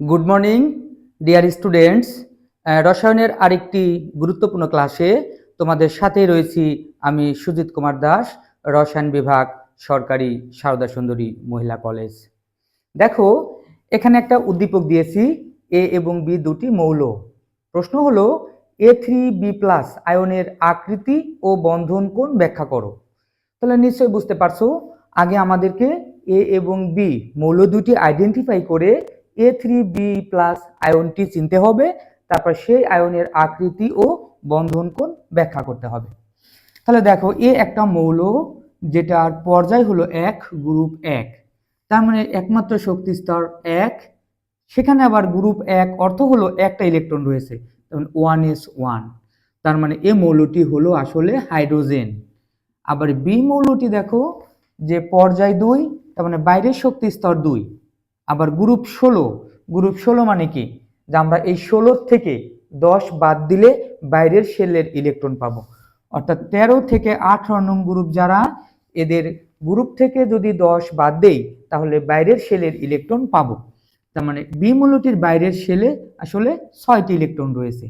Good morning dear students রসায়নের আরেকটি গুরুত্বপূর্ণ ক্লাসে তোমাদের সাথে রয়েছি আমি সুজিত কুমার দাস, রসায়ন বিভাগ, সরকারি সারদা সুন্দরী মহিলা কলেজ দেখো, এখানে একটা উদ্দীপক দিয়েছি এ এবং বি দুটি মৌল। প্রশ্ন হলো এ থ্রি বি প্লাস আয়নের আকৃতি ও বন্ধন কোণ ব্যাখ্যা করো? তাহলে নিশ্চয়ই বুঝতে পারছ, আগে আমাদেরকে এ এবং বি মৌল দুটি আইডেন্টিফাই করে এ থ্রি বি প্লাস আয়নটি চিনতে হবে, তারপর সেই আয়নের আকৃতি ও বন্ধন কোণ ব্যাখ্যা করতে হবে। তাহলে দেখো, এ একটা মৌল যেটার পর্যায় হলো এক গ্রুপ এক, তার মানে একমাত্র শক্তি স্তর এক। সেখানে আবার গ্রুপ এক অর্থ হলো একটা ইলেকট্রন রয়েছে, যেমন ওয়ান এস ওয়ান তার মানে এ মৌলটি হলো আসলে হাইড্রোজেন। আবার বি মৌলটি দেখো, যে পর্যায় দুই, তার মানে বাইরের শক্তি স্তর দুই আবার গ্রুপ ষোলো গ্রুপ ষোলো মানে কি? যে আমরা এই ষোলোর থেকে দশ বাদ দিলে বাইরের শেলের ইলেকট্রন পাবো। অর্থাৎ তেরো থেকে আঠারো নং গ্রুপ যারা, এদের গ্রুপ থেকে যদি দশ বাদ দেই, তাহলে বাইরের শেলের ইলেকট্রন পাবো। তার মানে বি মূলটির বাইরের শেলে আসলে ছয়টি ইলেকট্রন রয়েছে।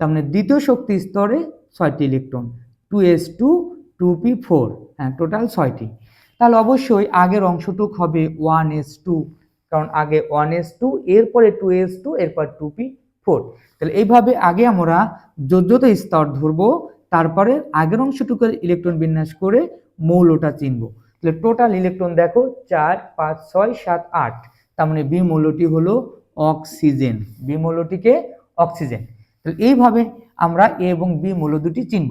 তার মানে দ্বিতীয় শক্তি স্তরে ছয়টি electron two S two two P four হ্যাঁ টোটাল ছয়টি। তাহলে অবশ্যই আগের অংশটুক হবে ওয়ান এস টু কারণ আগে ওয়ান এস টু এরপরে টু এস টু এরপর টু পি ফোর তাহলে এইভাবে আগে আমরা যোগ্যতা স্তর ধরবো, তারপরে আগের অংশটুকু ইলেকট্রন বিন্যাস করে মৌলটা চিনব। তাহলে টোটাল ইলেকট্রন দেখো, চার, পাঁচ, ছয়, সাত, আট। তার মানে বি মৌলটি হলো অক্সিজেন বি মৌলটিকে অক্সিজেন তাহলে এইভাবে আমরা এ এবং বি মৌল দুটি চিনব।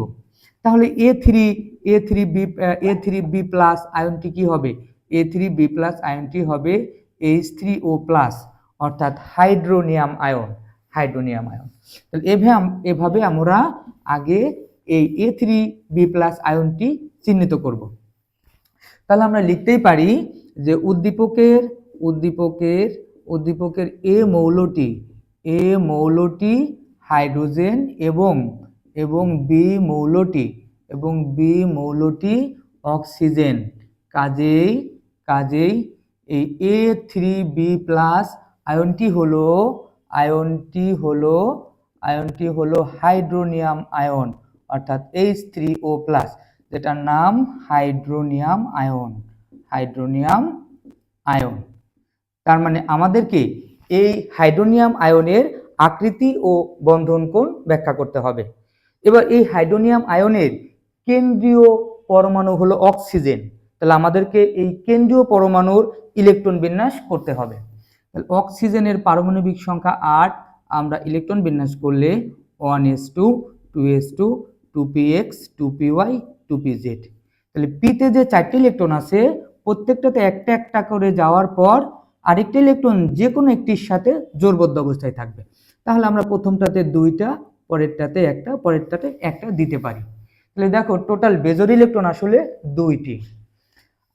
তাহলে A three A three B A three B plus আয়নটি কি হবে? এ থ্রি বি প্লাস আয়নটি হবে এইচ থ্রি ও প্লাস অর্থাৎ হাইড্রোনিয়াম আয়ন হাইড্রোনিয়াম আয়ন তাহলে এভাবে এভাবে আমরা আগে এই এ থ্রি বি প্লাস আয়নটি চিহ্নিত করব। তাহলে আমরা লিখতেই পারি যে উদ্দীপকের উদ্দীপকের উদ্দীপকের এ মৌলটি এ মৌলটি হাইড্রোজেন এবং এবং বি মৌলটি, এবং বি মৌলটি অক্সিজেন। কাজেই কাজেই এই এ থ্রি বি প্লাস আয়নটি হলো আয়নটি হলো আয়নটি হলো হাইড্রোনিয়াম আয়ন অর্থাৎ এইচ থ্রি ও প্লাস যেটার নাম হাইড্রোনিয়াম আয়ন হাইড্রোনিয়াম আয়ন তার মানে আমাদেরকে এই হাইড্রোনিয়াম আয়নের আকৃতি ও বন্ধন কোণ ব্যাখ্যা করতে হবে। এবার এই হাইড্রোনিয়াম আয়নের কেন্দ্রীয় পরমাণু হলো অক্সিজেন তাহলে আমাদেরকে এই কেন্দ্রীয় পরমাণুর ইলেকট্রন বিন্যাস করতে হবে। তাহলে অক্সিজেনের পারমাণবিক সংখ্যা আট, আমরা ইলেকট্রন বিন্যাস করলে one S two two S two two P X, two P Y, two P Z. তাহলে পিতে যে চারটি ইলেকট্রন আছে, প্রত্যেকটাতে একটা একটা করে যাওয়ার পর আরেকটা ইলেকট্রন যে কোনো একটির সাথে জোরবদ্ধ অবস্থায় থাকবে। তাহলে আমরা প্রথমটাতে দুইটা, পরেরটাতে একটা পরেরটাতে একটা দিতে পারি। তাহলে দেখো, টোটাল বেজর ইলেকট্রন আসলে দুইটি।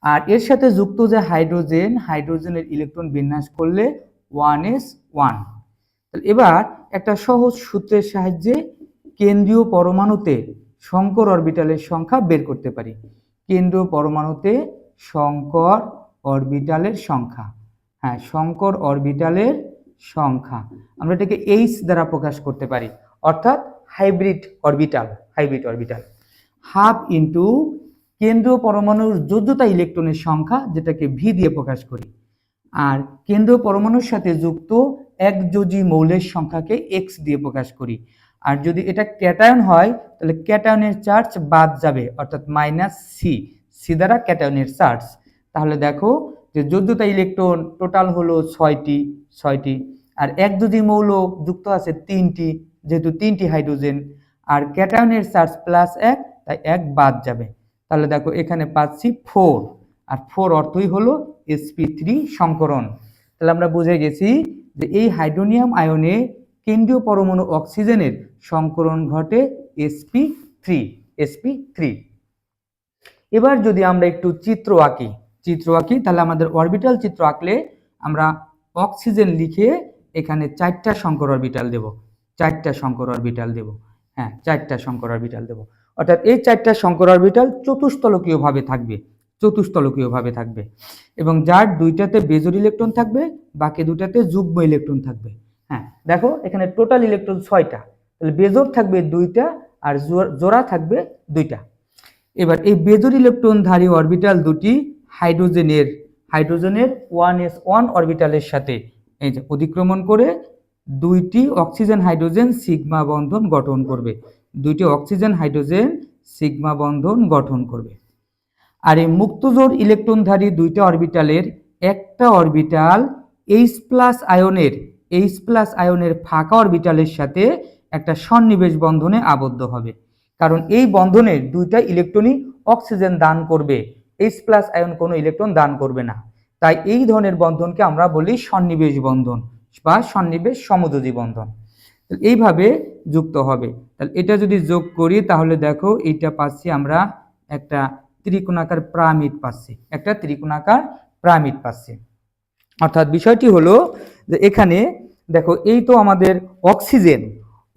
আর এর সাথে যুক্ত যে হাইড্রোজেন, হাইড্রোজেনের ইলেকট্রন বিন্যাস করলে ওয়ান এস ওয়ান এবার একটা সহজ সূত্রের সাহায্যে কেন্দ্রীয় পরমাণুতে শঙ্কর অরবিটালের সংখ্যা বের করতে পারি। কেন্দ্রীয় পরমাণুতে শঙ্কর অরবিটালের সংখ্যা। হ্যাঁ শঙ্কর অরবিটালের সংখ্যা। আমরা এটাকে এইচ দ্বারা প্রকাশ করতে পারি। অর্থাৎ hybrid orbital hybrid orbital half into কেন্দ্রীয় পরমাণুর যোগ্যতা ইলেকট্রনের সংখ্যা, যেটাকে ভি দিয়ে প্রকাশ করি। আর কেন্দ্রীয় পরমাণুর সাথে যুক্ত একযোজি মৌলের সংখ্যাকে এক্স দিয়ে প্রকাশ করি। আর যদি এটা ক্যাটায়ন হয়, তাহলে ক্যাটায়নের চার্জ বাদ যাবে, অর্থাৎ মাইনাস সি সি দ্বারা ক্যাটায়নের চার্জ। তাহলে দেখো যে যোগ্যতা ইলেকট্রন টোটাল হলো ছয়টি ছয়টি। আর একযোজি মৌল যুক্ত আছে তিনটি, যেহেতু তিনটি হাইড্রোজেন। আর ক্যাটায়নের চার্জ প্লাস এক, তাই এক বাদ যাবে। তাহলে দেখো এখানে পাচ্ছি ফোর আর ফোর অর্থই হলো এসপি থ্রি সংকরণ। তাহলে আমরা বুঝে গেছি যে এই হাইড্রোনিয়াম আয়নে কেন্দ্রীয় পরমাণু অক্সিজেনের সংকরণ ঘটে এসপি থ্রি এসপি থ্রি এবার যদি আমরা একটু চিত্র আঁকি চিত্র আঁকি, তাহলে আমাদের অরবিটাল চিত্র আঁকলে আমরা অক্সিজেন লিখে এখানে চারটা শঙ্কর অরবিটাল দেব। চারটা শঙ্কর অরবিটাল দেব। হ্যাঁ চারটা শঙ্কর অরবিটাল দেব। অর্থাৎ এই চারটা শঙ্কর অরবিটাল চতুস্তলকীয়ভাবে থাকবে চতুস্তলকীয়ভাবে থাকবে। এবং যার দুইটাতে বেজোর ইলেকট্রন থাকবে, বাকি দুটাতে যুগ্ম ইলেকট্রন থাকবে। হ্যাঁ দেখো এখানে টোটাল ইলেকট্রন ছয়টা। তাহলে বেজোর থাকবে দুইটা আর জোড়া থাকবে দুইটা। এবার এই বেজোর ইলেকট্রনধারী অরবিটাল দুটি হাইড্রোজেনের হাইড্রোজেনের ওয়ান এস ওয়ান অরবিটালের সাথে এই যে অতিক্রমণ করে দুইটি অক্সিজেন হাইড্রোজেন সিগমা বন্ধন গঠন করবে। দুইটি অক্সিজেন, হাইড্রোজেন, সিগমা বন্ধন গঠন করবে। আর এই মুক্তজোর ইলেকট্রনধারী দুইটা অরবিটালের একটা অরবিটাল এইচ প্লাস আয়নের এইচ প্লাস আয়নের ফাঁকা অরবিটালের সাথে একটা সন্নিবেশ বন্ধনে আবদ্ধ হবে। কারণ এই বন্ধনের দুইটা ইলেকট্রনই অক্সিজেন দান করবে এইচ প্লাস আয়ন কোনো ইলেকট্রন দান করবে না। তাই এই ধরনের বন্ধনকে আমরা বলি সন্নিবেশ বন্ধন বা সন্নিবেশ সমযোজী বন্ধন। এইভাবে যুক্ত হবে। তাহলে এটা যদি যোগ করি, তাহলে দেখো এইটা পাচ্ছি আমরা একটা ত্রিকোণাকার প্রামিড পাচ্ছি। একটা ত্রিকোণাকার প্রামিড পাচ্ছি। অর্থাৎ বিষয়টি হলো যে এখানে দেখো এই তো আমাদের অক্সিজেন।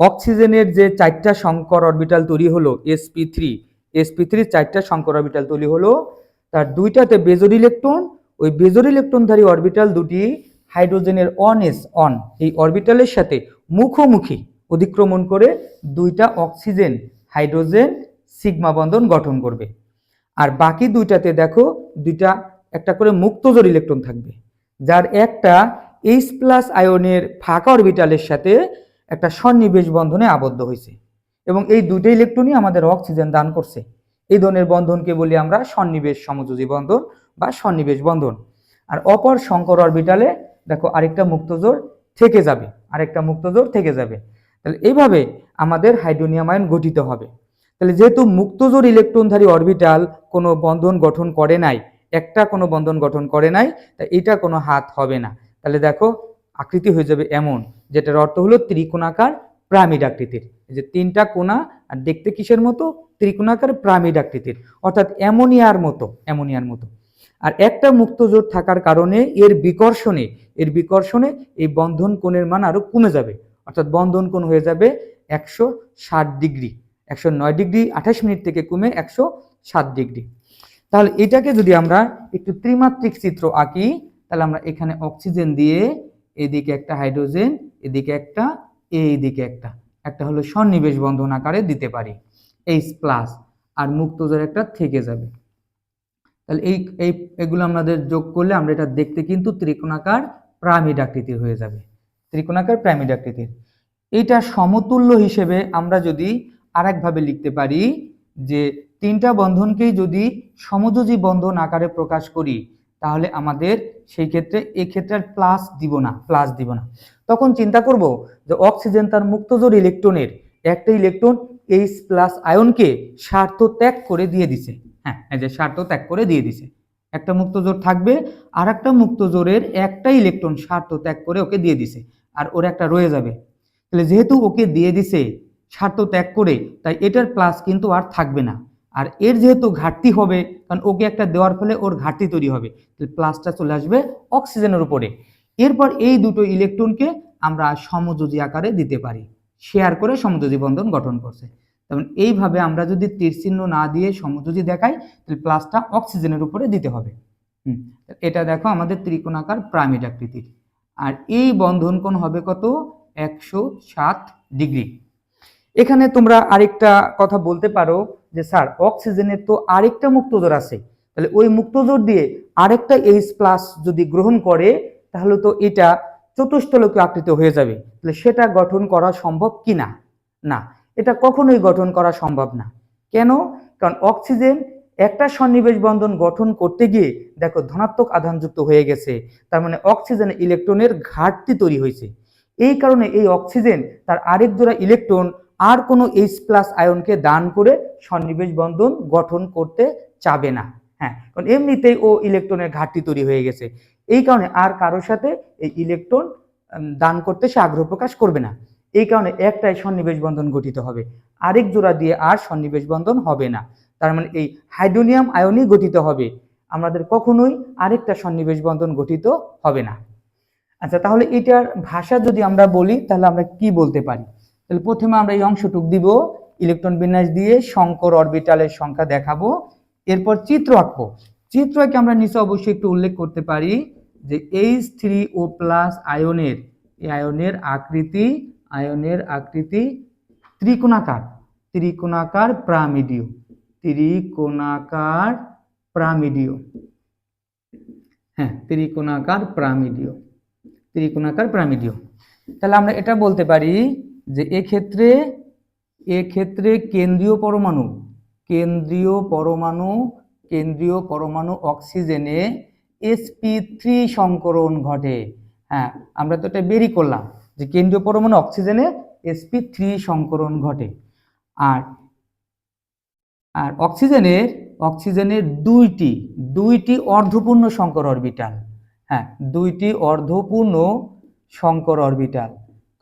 অক্সিজেনের যে চারটা সংকর অরবিটাল তৈরি হলো এসপি থ্রি এসপি থ্রির চারটা সংকর অরবিটাল তৈরি হলো, তার দুইটাতে বেজোর ইলেকট্রন ওই বেজোর ইলেকট্রনধারী অরবিটাল দুটি হাইড্রোজেনের অন এস অন এই অরবিটালের সাথে মুখোমুখি অতিক্রমণ করে দুইটা অক্সিজেন, হাইড্রোজেন, সিগমা বন্ধন গঠন করবে। আর বাকি দুইটাতে দেখো দুইটা, একটা করে মুক্তজোর ইলেকট্রন থাকবে, যার একটা এইচ প্লাস আয়নের ফাঁকা অরবিটালের সাথে একটা সন্নিবেশ বন্ধনে আবদ্ধ হয়েছে এবং এই দুটো ইলেকট্রনই আমাদের অক্সিজেন দান করছে। এই ধরনের বন্ধনকে বলি আমরা সন্নিবেশ সমযোজী বন্ধন বা সন্নিবেশ বন্ধন। আর অপর শঙ্কর অরবিটালে দেখো আরেকটা মুক্তজোর থেকে যাবে, আরেকটা মুক্তজোর থেকে যাবে। তাহলে এইভাবে আমাদের হাইড্রোনিয়াম আয়ন গঠিত হবে। তাহলে যেহেতু মুক্তজোর ইলেকট্রনধারী অরবিটাল কোনো বন্ধন গঠন করে নাই, একটা কোনো বন্ধন গঠন করে নাই, তা এটা কোনো হাত হবে না। তাহলে দেখো, আকৃতি হয়ে যাবে এমন, যেটার অর্থ হলো ত্রিকোণাকার প্রামিড আকৃতির। যে তিনটা কোণা, আর দেখতে কিসের মতো? ত্রিকোণাকার প্রামিড আকৃতির। অর্থাৎ অ্যামোনিয়ার মতো অ্যামোনিয়ার মতো। আর একটা মুক্তজোট থাকার কারণে এর বিকর্ষণে এর বিকর্ষণে এই বন্ধন কোণের মান আরও কমে যাবে। অর্থাৎ বন্ধন কোণ হয়ে যাবে একশো ষাট ডিগ্রি, একশো নয় ডিগ্রি আঠাশ মিনিট থেকে কমে একশো সাত ডিগ্রি। তাহলে এটাকে যদি আমরা একটু ত্রিমাত্রিক চিত্র আঁকি, তাহলে আমরা এখানে অক্সিজেন দিয়ে এদিকে একটা হাইড্রোজেন, এদিকে একটা, এইদিকে একটা। একটা হলো সন্নিবেশ বন্ধন আকারে দিতে পারি, এইচ প্লাস। আর মুক্তজোর একটা থেকে যাবে। তাহলে এই এই, এগুলো আমাদের যোগ করলে আমরা এটা দেখতে কিন্তু ত্রিকোণাকার প্রামিড আকৃতির হয়ে যাবে। ত্রিকোণাকার প্রামিড আকৃতির। এইটা সমতুল্য হিসেবে আমরা যদি আরেকভাবে লিখতে পারি যে তিনটা বন্ধনকেই যদি সমযোজী বন্ধন আকারে প্রকাশ করি, তাহলে আমাদের সেই ক্ষেত্রে এই ক্ষেত্রে আর প্লাস দিব না, প্লাস দিব না। তখন চিন্তা করব যে অক্সিজেন তার মুক্তজোর ইলেকট্রনের একটা ইলেকট্রন এইচ প্লাস আয়নকে স্বার্থ ত্যাগ করে দিয়ে দিছে। হ্যাঁ এই যে স্বার্থ ত্যাগ করে দিয়ে দিছে। একটা মুক্তজোর থাকবে আর একটা মুক্তজোরের একটা ইলেকট্রন স্বার্থ ত্যাগ করে ওকে দিয়ে দিছে, আর ওর একটা রয়ে যাবে। তাহলে যেহেতু ওকে দিয়ে দিছে স্বার্থ ত্যাগ করে, তাই এটার প্লাস কিন্তু আর থাকবে না। আর এর যেহেতু ঘাটতি হবে, কারণ ওকে একটা দেওয়ার ফলে ওর ঘাটতি তৈরি হবে, তাহলে প্লাসটা চলে আসবে অক্সিজেনের উপরে। এরপর এই দুটো ইলেকট্রনকে আমরা সমযোজী আকারে দিতে পারি শেয়ার করে সমযোজী বন্ধন গঠন করছে। তেমন এইভাবে আমরা যদি তীর চিহ্ন না দিয়ে সমযোজী দেখাই তাহলে প্লাসটা অক্সিজেনের উপরে দিতে হবে। হুম, এটা দেখো আমাদের ত্রিকোণাকার প্রামিড আকৃতির। আর এই বন্ধন কোণ হবে কত? একশো সাত ডিগ্রি। এখানে তোমরা আরেকটা কথা বলতে পারো যে স্যার অক্সিজেনের তো আরেকটা মুক্তজোর আছে। তাহলে ওই মুক্তজোর দিয়ে আরেকটা এইচ প্লাস যদি গ্রহণ করে তাহলে তো এটা চতুষ্ঠলকীয় আকৃতি হয়ে যাবে। তাহলে সেটা গঠন করা সম্ভব কি না না। এটা কখনোই গঠন করা সম্ভব না। কেন? কারণ অক্সিজেন একটা সন্নিবেশ বন্ধন গঠন করতে গিয়ে দেখো ধনাত্মক আধানযুক্ত হয়ে গেছে, তার মানে অক্সিজেন ইলেকট্রনের ঘাটতি তৈরি হয়েছে। এই কারণে এই অক্সিজেন তার আরেক জোড়া ইলেকট্রন আর কোনো এইচ প্লাস আয়নকে দান করে সন্নিবেশ বন্ধন গঠন করতে চাবে না। হ্যাঁ কারণ এমনিতেই ও ইলেকট্রনের ঘাটতি তৈরি হয়ে গেছে। এই কারণে আর কারোর সাথে এই ইলেকট্রন দান করতে সে আগ্রহ প্রকাশ করবে না। এই কারণে একটাই সন্নিবেশ বন্ধন গঠিত হবে। আরেক জোড়া দিয়ে আর সন্নিবেশ বন্ধন হবে না। তার মানে এই হাইড্রোনিয়াম আয়নই গঠিত হবে। আমাদের কখনোই আরেকটা সন্নিবেশ বন্ধন গঠিত হবে না। আচ্ছা তাহলে এটার ভাষা যদি আমরা বলি, তাহলে আমরা কি বলতে পারি? তাহলে প্রথমে আমরা এই অংশটুক দিব। ইলেকট্রন বিন্যাস দিয়ে সংকর অরবিটালের সংখ্যা দেখাবো। এরপর চিত্র আঁকবো। চিত্রকে আমরা নিচে অবশ্যই একটু উল্লেখ করতে পারি যে এইচ থ্রি ও প্লাস আয়নের, এই আয়নের আকৃতি আয়নের আকৃতি ত্রিকোণাকার ত্রিকোণাকার প্রামিডীয় ত্রিকোণাকার প্রামিডীয় হ্যাঁ ত্রিকোণাকার প্রামিডীয় ত্রিকোণাকার প্রামিডীয় তাহলে আমরা এটা বলতে পারি যে এক্ষেত্রে এক্ষেত্রে কেন্দ্রীয় পরমাণু কেন্দ্রীয় পরমাণু কেন্দ্রীয় পরমাণু অক্সিজেনে এসপি থ্রি সংকরণ ঘটে। হ্যাঁ আমরা তো এটা বেরি করলাম। যে কেন্দ্রীয় পরমাণু অক্সিজেনে এসপি থ্রি সংকরণ ঘটে। আর আর অক্সিজেনের অক্সিজেনের দুইটি দুইটি অর্ধপূর্ণ সংকর অরবিটাল। হ্যাঁ দুইটি অর্ধপূর্ণ সংকর অরবিটাল।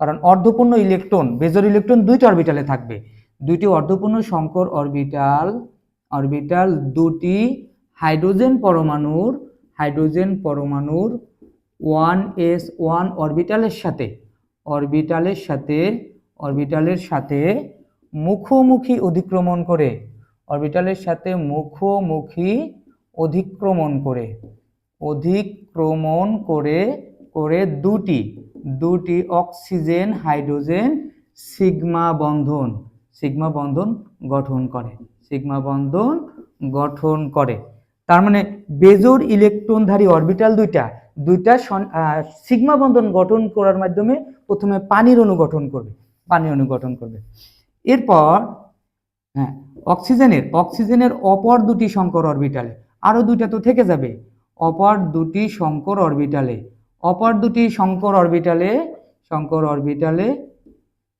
কারণ অর্ধপূর্ণ ইলেকট্রন, বেজর ইলেকট্রন দুইটি অরবিটালে থাকবে। দুইটি অর্ধপূর্ণ সংকর অরবিটাল অরবিটাল দুটি হাইড্রোজেন পরমাণুর হাইড্রোজেন পরমাণুর ওয়ান এস ওয়ান অরবিটালের সাথে। অরবিটালের সাথে অরবিটালের সাথে মুখোমুখি অধিক্রমণ করে, অরবিটালের সাথে মুখোমুখি অধিক্রমণ করে অধিক্রমণ করে করে দুটি দুটি অক্সিজেন, হাইড্রোজেন, সিগমা বন্ধন সিগমা বন্ধন গঠন করে, সিগমা বন্ধন গঠন করে। তার মানে বেজোর ইলেকট্রনধারী অরবিটাল দুইটা দুইটা সিগমা বন্ধন গঠন করার মাধ্যমে প্রথমে পানির অণু গঠন করবে, পানির অণু গঠন করবে। এরপর হ্যাঁ অক্সিজেনের অক্সিজেনের অপর দুটি সংকর অরবিটালে, আরও দুইটা তো থেকে যাবে। অপর দুটি সংকর অরবিটালে, অপর দুটি সংকর অরবিটালে সংকর অরবিটালে,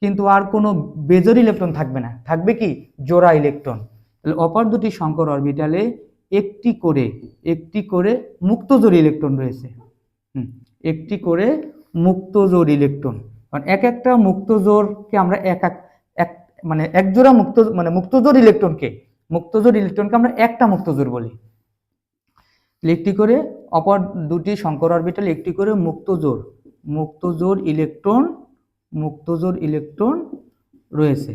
কিন্তু আর কোনো বেজর ইলেকট্রন থাকবে না। থাকবে কি? জোড়া ইলেকট্রন। তাহলে অপর দুটি সংকর অরবিটালে একটি করে একটি করে মুক্তজোর ইলেকট্রন রয়েছে। একটি করে মুক্তজোর ইলেকট্রন। কারণ এক একটা মুক্তজোরকে আমরা এক এক মানে এক জোড়া মুক্ত মানে মুক্তজোর ইলেকট্রনকে মুক্তজোর ইলেকট্রনকে আমরা একটা মুক্তজোর বলি। একটি করে অপর দুটি সংকর অরবিটাল একটি করে মুক্তজোর মুক্তজোর ইলেকট্রন মুক্তজোর ইলেকট্রন রয়েছে।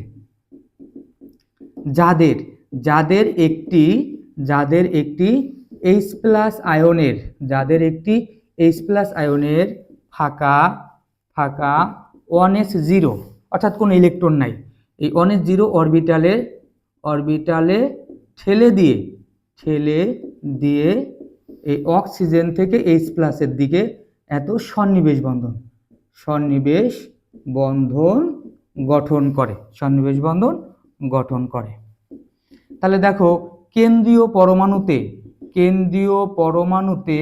যাদের যাদের একটি যাদের একটি এইচ প্লাস আয়নের যাদের একটি এইচ প্লাস আয়নের ফাঁকা ফাঁকা ওয়ান এস জিরো অর্থাৎ কোনো ইলেকট্রন নাই। এই ওয়ান এস জিরো অরবিটালে অরবিটালে ঠেলে দিয়ে ঠেলে দিয়ে এই অক্সিজেন থেকে এইচ প্লাসের দিকে এত সন্নিবেশ বন্ধন সন্নিবেশ বন্ধন গঠন করে, সন্নিবেশ বন্ধন গঠন করে। তাহলে দেখো, কেন্দ্রীয় পরমাণুতে কেন্দ্রীয় পরমাণুতে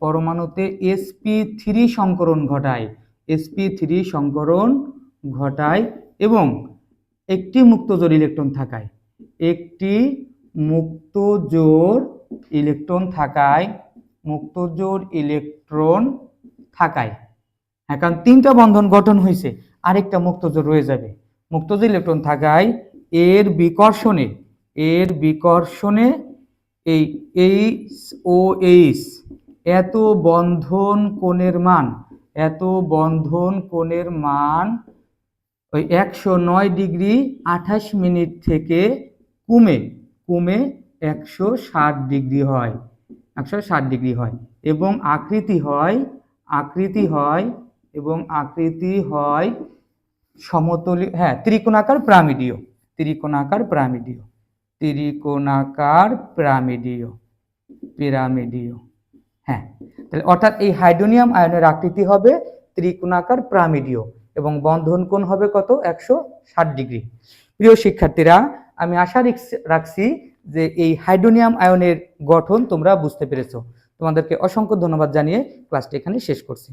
পরমাণুতে এসপি থ্রি সংকরণ ঘটায়। এসপি থ্রি সংকরণ ঘটায় এবং একটি মুক্তজোর ইলেকট্রন থাকায়। একটি মুক্তজোর ইলেকট্রন থাকায় মুক্তজোর ইলেকট্রন থাকায়। হ্যাঁ কারণ তিনটা বন্ধন গঠন হয়েছে আরেকটা মুক্তজোর রয়ে যাবে। মুক্তজোর ইলেকট্রন থাকায় এর বিকর্ষণে এর বিকর্ষণে এই এইচ ও এইচ এত বন্ধন কোণের মান, এত বন্ধন কোণের মান ওই একশো নয় ডিগ্রি আঠাশ মিনিট থেকে কমে কমে একশো ষাট ডিগ্রি হয়, একশো ষাট ডিগ্রি হয় এবং আকৃতি হয় আকৃতি হয় এবং আকৃতি হয় সমতলী হ্যাঁ ত্রিকোণাকার প্রামিডীয় ত্রিকোণাকার প্রামিডীয় ত্রিকোণাকার প্রামিডীয়, পিরামিডীয়। হ্যাঁ তাহলে অর্থাৎ এই হাইড্রোনিয়াম আয়নের আকৃতি হবে ত্রিকোণাকার প্রামিডীয় এবং বন্ধন কোণ হবে কত? একশো ষাট ডিগ্রি। প্রিয় শিক্ষার্থীরা, আমি আশা রাখছি যে এই হাইড্রোনিয়াম আয়নের গঠন তোমরা বুঝতে পেরেছ। তোমাদেরকে অসংখ্য ধন্যবাদ জানিয়ে ক্লাসটি এখানে শেষ করছি।